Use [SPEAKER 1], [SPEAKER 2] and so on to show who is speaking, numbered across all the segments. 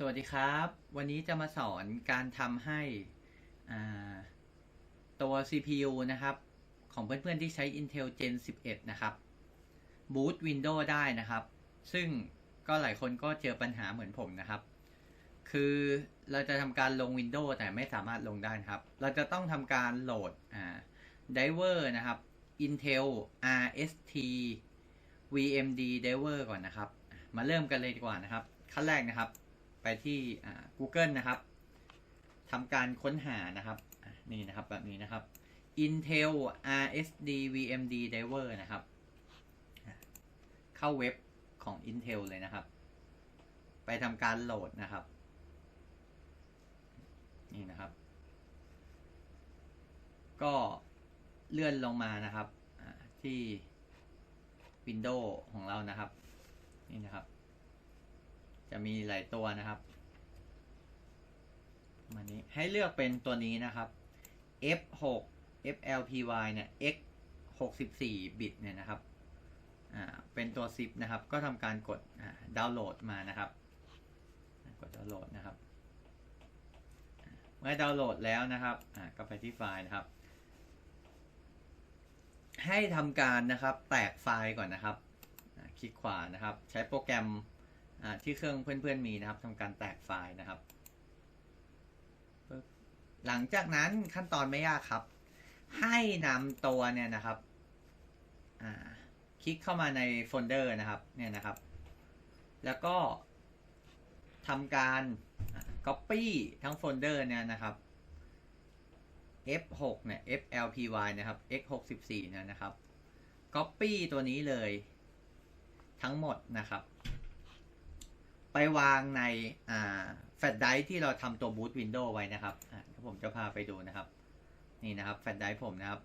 [SPEAKER 1] สวัสดีครับ วันนี้จะมาสอนการทำให้ตัว CPU นะครับ ของเพื่อนๆที่ใช้ Intel Gen 11 นะครับ boot Windows ได้นะครับ ซึ่งก็หลายคนก็เจอปัญหาเหมือนผมนะครับ คือเราจะทำการลง Windows แต่ไม่สามารถลงได้ครับ เราจะต้องทำการโหลดอ่า driver นะครับ Intel RST VMD driver ก่อนนะครับ มาเริ่มกันเลยดีกว่านะครับ ขั้นแรกนะครับ ที่อ่า Google นะครับทำการค้นหานะครับนี่นะครับแบบนี้นะครับ Intel RSD VMD Driver นะครับ เข้าเว็บของ Intel เลยนะครับ ไปทำการโหลดนะครับ นี่นะครับ ก็เลื่อนลงมานะครับที่ Windows ของเรานะครับ นี่นะครับ จะมีหลายตัวนะครับมานี้ให้เลือกเป็นตัวนี้นะครับ F6 FLPY เนี่ย X 64 บิตเนี่ยนะครับ อ่า เป็นตัว zip นะครับ ก็ทำการกดอ่าดาวน์โหลดมานะครับ กดดาวน์โหลดนะครับ เมื่อดาวน์โหลดแล้วนะครับ อ่า ก็ไปที่ไฟล์นะครับ ให้ทำการนะครับ แตกไฟล์ก่อนนะครับ คลิกขวานะครับ ใช้โปรแกรม ที่เครื่องเพื่อนๆมีนะครับทำการแตกไฟล์นะครับ หลังจากนั้นขั้นตอนไม่ยากครับ ให้นำตัวเนี่ยนะครับคลิกเข้ามาในโฟลเดอร์นะครับเนี่ยนะครับ แล้วก็ทำการ copy ทั้งโฟลเดอร์เนี่ยนะครับ F6 เนี่ย FLPY นะครับ X64 เนี่ยนะครับ copy ตัวนี้เลยทั้งหมดนะครับ ไปวางในแฟลชไดรฟ์ที่เราทำตัวบูตวินโดว์ไว้นะครับอ่าผมจะพาไปดูนะครับ นี่นะครับแฟลชไดรฟ์ผมนะครับ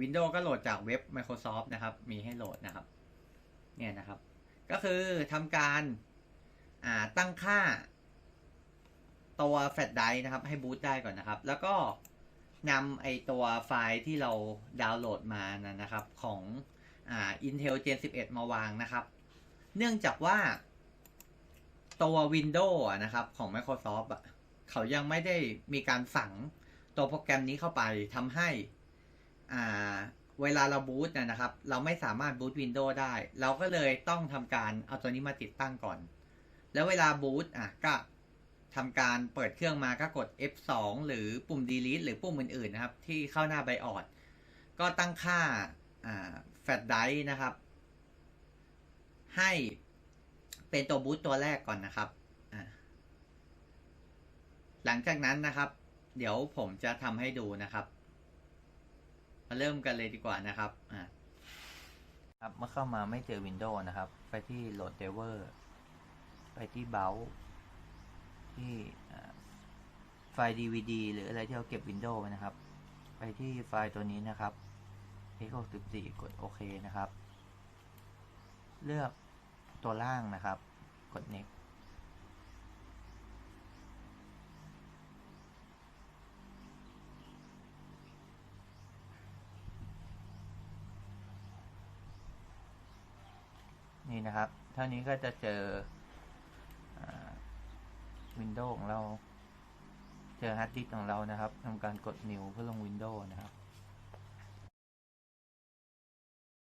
[SPEAKER 1] วินโดว์ก็โหลดจากเว็บ Microsoft นะครับ มีให้โหลดนะครับ เนี่ยนะครับ ก็คือทำการาตั้งค่าตัวแฟลชไดรฟ์นะครับ ให้บูตได้ก่อนนะครับ แล้วก็นำไอตัวไฟล์ที่เราดาวน์โหลดมานะนะครับ ของอ่า Intel Gen 11 มาวางนะครับ เนื่องจากว่า ตัว Windows อะนะครับของ Microsoft อะเขายังไม่ได้มีการฝังตัวโปรแกรมนี้เข้าไปทำให้อ่าเวลาเราบูตนะครับ เราไม่สามารถบูต Windows ได้ เราก็เลยต้องทำการเอาตัวนี้มาติดตั้งก่อน แล้วเวลาบูตอะก็ทำการเปิดเครื่องมาก็กด F2 หรือปุ่ม delete หรือปุ่มอื่นๆนะครับ ที่เข้าหน้าไบออดก็ตั้งค่าอ่าแฟลชไดร์นะครับ ให้ เป็นตัวบูตตัวแรกก่อนนะครับ หลังจากนั้นนะครับ เดี๋ยวผมจะทำให้ดูนะครับ มาเริ่มกันเลยดีกว่านะครับครับ เมื่อเข้ามาไม่เจอ Windows นะครับ ไปที่ Load Driver ไปที่ b o u ที่ไฟล์ DVD หรืออะไรที่เราเก็บ Windows ไว้นะครับ ไปที่ไฟล์ตัวนี้นะครับ x64 กดโอเคนะครับ เลือก ตัวล่างนะครับ กด next นี่นะครับ เท่านี้ก็จะเจอวินโดว์ของเรา เจอฮาร์ดดิสก์ของเรานะครับทำการกด new เพื่อลง Windows นะครับ